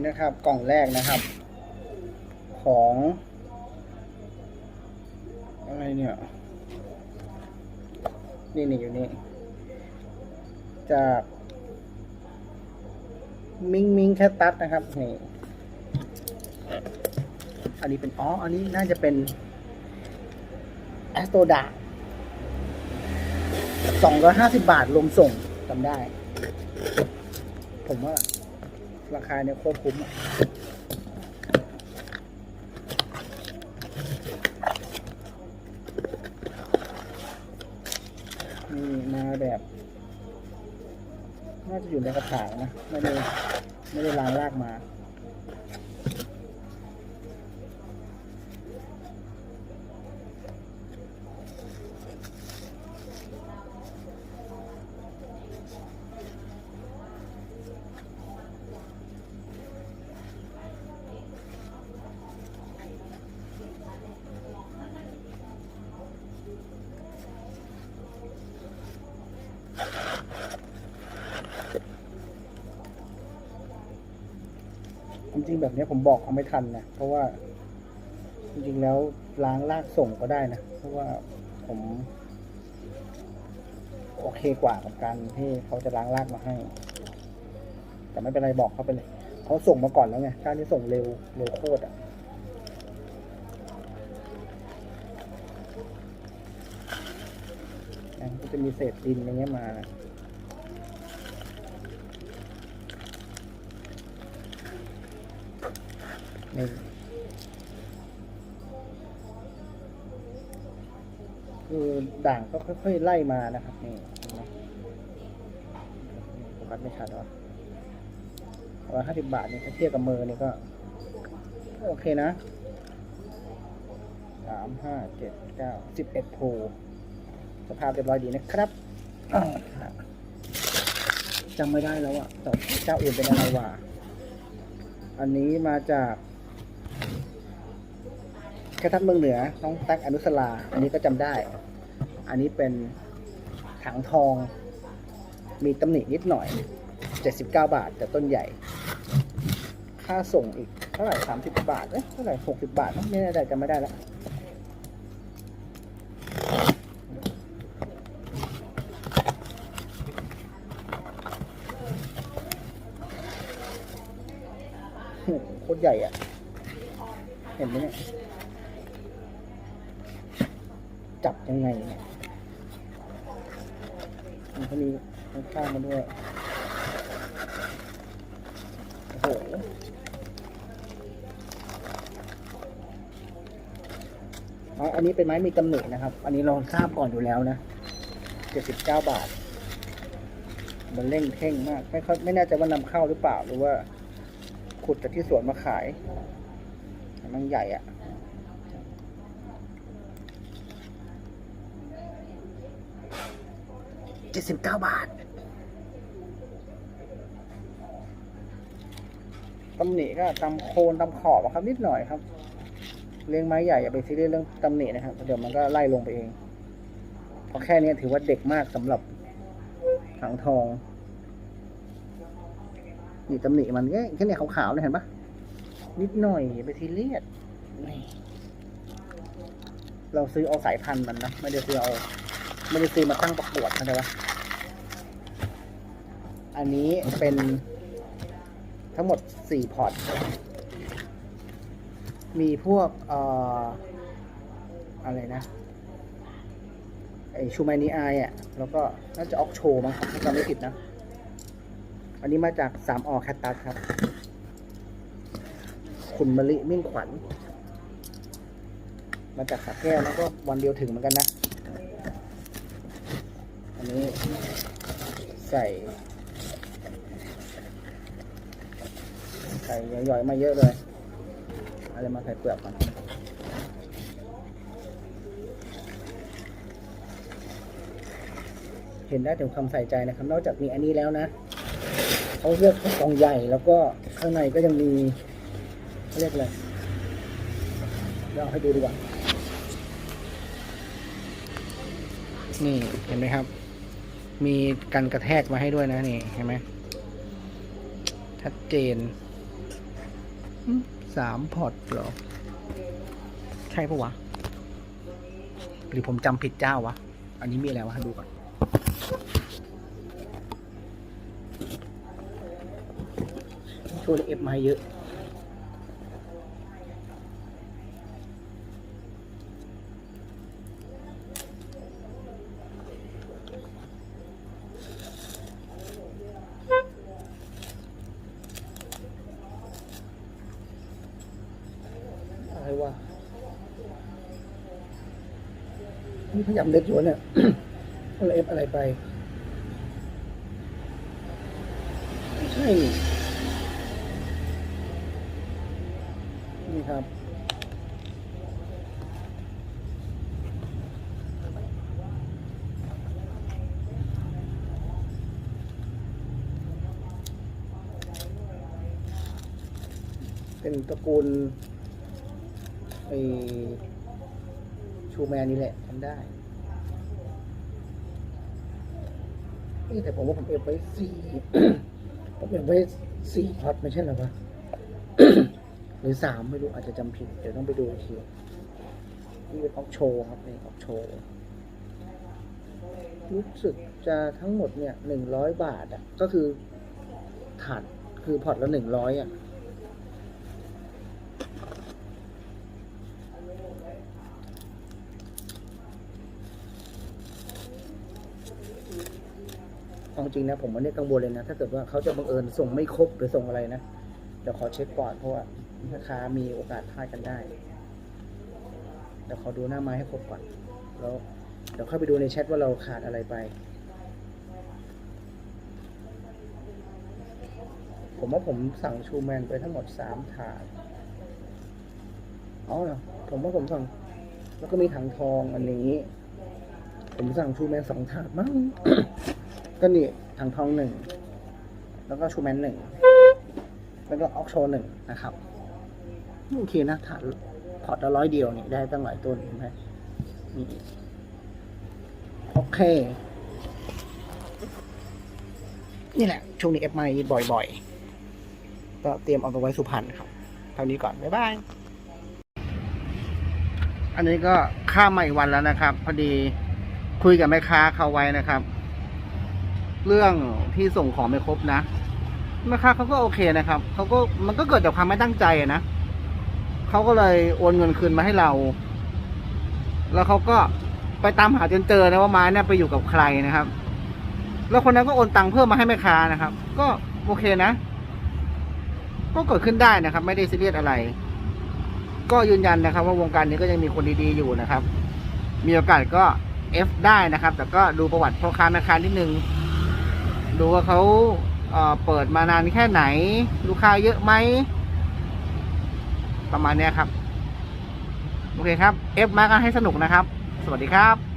นี่นะครับกล่องแรกนะครับ ของอะไรเนี่ยนี่นี่อยู่นี่จากมิงมิงแคตตัสนะครับนี่อันนี้เป็นอ๋ออันนี้น่าจะเป็นแอสโตดาสองร้อยห้าสิบาทรวมส่งจำได้ ผมว่า ราคาเนี่ยโคตรคุ้มนี่มาแบบ น่าจะอยู่ในกระถางนะ ไม่ได้ ไม่ได้ล้างรากมา ริงๆแบบนี้ผมบอกเขาไม่ทันนะเพราะว่าจริงๆแล้วล้างลากส่งก็ได้นะ เพราะว่าผม โอเคกว่ากับการที่เขาจะล้างลากมาให้ แต่ไม่เป็นไรบอกเขาไปเลยเขาส่งมาก่อนแล้วไงการที่ส่งเร็วเร็วโคตรอะนะก็จะมีเศษดินอย่างเงี้ยมา นี่คือด่างก็ค่อยๆไล่มานะครับ นี่เห็นไหมโฟกัสไม่ชัดหรอร้อยห้าสิบบาทนี่ถ้าเทียบกับมือนี่ก็ โอเคนะสามห้าเจ็ดเก้าสิบเอ็ดโพสภาพเรียบร้อยดีนะครับจำไม่ได้แล้วอะแต่เจ้าอื่นเป็นอะไรวะ อันนี้มาจาก แค่ทัดเมืองเหนือ น้องตั๊กอนุสลา อันนี้ก็จำได้ อันนี้เป็นถังทอง มีตำหนินิดหน่อย 79 บาท แต่ต้นใหญ่ ค่าส่งอีกเท่าไหร่ 30 บาท เอ๊ะเท่าไหร่ 60 บาทนะไม่แน่ใจจำไม่ได้แล้วโอ้โหโคตรใหญ่อะเห็นไหมเนี่ย จับ ยังไงเนี่ยมันก็มีข้างมาด้วย โอ้โหอันนี้เป็นไม้มีตำหนินะครับ อันนี้เราทราบก่อนอยู่แล้วนะเจ็ดสิบเก้าบาท มันเร่งเท่งมาก ไม่ค่อยไม่แน่ใจว่านำเข้าหรือเปล่า หรือว่า ขุดจากที่สวนมาขาย มันใหญ่อะ เจ็ดสิบเก้าบาทตำหนิก็ตำโคนตำขอบอะครับนิดหน่อยครับ เลี้ยงไม้ใหญ่อย่าไปซีเรียสเรื่องตำหนินะครับเดี๋ยวมันก็ไล่ลงไปเองเพราะแค่นี้ถือว่าเด็กมากสำหรับถังทองนี่ตำหนิมันแค่แค่เนี้ขาวๆเลยเห็นปะนิดหน่อยอย่าไปซีเรียสเราซื้อเอาสายพันธุ์มันนะไม่ได้ซื้อเอา ไม่ได้ซื้อมาตั้งประกวดเข้าใจปะอันนี้เป็นทั้งหมดสี่พอร์ต มีพวกเอ่ออะไรนะไอชูมานีไออะ แล้วก็น่าจะออกโชว์มั้งครับถ้าจำไม่ผิดนะ อันนี้มาจากสามออแคตตัสครับ คุณมะลิมิ่งขวัญ มาจากสักแก้วแล้วก็วันเดียวถึงเหมือนกันนะ อันนี้ใส่ใส่ย่อยๆมาเยอะเลยอะไรมาใส่เปลือกก่อนเห็นได้ถึงความใส่ใจนะครับ นอกจากมีอันนี้แล้วนะเขาเลือกกล่องใหญ่แล้วก็ข้างในก็ยังมีเขาเรียกอะไรเดี๋ยวเอาให้ดูดีกว่า นี่เห็นไหมครับ มีกันกระแทกมาให้ด้วยนะนี่เห็นไหมชัดเจนสามพอร์ตหรอ ใช่ปะวะ หรือผมจำผิดเจ้าวะ อันนี้มีอะไรวะ ดูก่อน โชวงนี้เอฟมาเยอะ พยายามเล็กอยู่เนี่ยอะไรเอฟอะไรไป ไม่ใช่ นี่นี่ครับเป็นตระกูลไอ ชูแมนนี่แหละทำได้นี่แต่ผมว่าผมเอฟไว้สี่ผมเอฟไว้สี่พอตไม่ใช่หรอวะหรือสามไม่รู้อาจจะจำผิด เดี๋ยวต้องไปดูอีกทีนี่เป็นออกโชว์ครับนี่ออกโชว์รู้สึกจะทั้งหมดเนี่ยหนึ่งร้อยบาทอะ ก็คือถาดคือพอร์ตละหนึ่งร้อยอะ เอาจริงนะผมไม่ได้กังวลเลยนะ ถ้าเกิดว่าเขาจะบังเอิญส่งไม่ครบหรือส่งอะไรนะเดี๋ยวขอเช็คก่อนเพราะว่าลูกค้ามีโอกาสพลาดกันได้เดี๋ยวขอดูหน้าไม้ให้ครบก่อน แล้วเดี๋ยวเข้าไปดูในแชทว่าเราขาดอะไรไป ผมว่าผมสั่งชูแมนไปทั้งหมดสามถาดอ๋อเหรอผมว่าผมสั่ง แล้วก็มีถังทองอันนี้ ผมสั่งชูแมนสองถาดมั้ง ก็นี่ถังทองหนึ่ง แล้วก็ชูแมนหนึ่ง แล้วก็ออกโชหนึ่งนะครับ โอเคนะถาดพอร์ตละร้อยเดียวนี่ได้ตั้งหลายต้นเห็นไหมนี่โอเค นี่แหละ ช่วงนี้เอฟไมบ่อยๆ ก็เตรียมเอาไปไว้สุพรรณครับ เท่านี้ก่อน บ๊ายบาย อันนี้ก็ข้ามมาอีกวันแล้วนะครับ พอดีคุยกับแม่ค้าเขาไว้นะครับ เรื่องที่ส่งของไม่ครบนะแม่ค้าเขาก็โอเคนะครับเขาก็มันก็เกิดจากความไม่ตั้งใจนะเขาก็เลยโอนเงินคืนมาให้เรา แล้วเขาก็ไปตามหาจนเจอนะว่าไม้เนี่ยไปอยู่กับใครนะครับ แล้วคนนั้นก็โอนตังค์เพิ่มมาให้แม่ค้านะครับ ก็โอเคนะ ก็เกิดขึ้นได้นะครับ ไม่ได้ซีเรียสอะไร ก็ยืนยันนะครับ ว่าวงการนี้ก็ยังมีคนดีๆอยู่นะครับ มีโอกาสก็ F ได้นะครับ แต่ก็ดูประวัติพ่อค้าแม่ค้านิดนึง ดูว่าเขาเปิดมานานแค่ไหน ลูกค้าเยอะไหม ประมาณนี้ครับ โอเคครับ เอฟมากันให้สนุกนะครับ สวัสดีครับ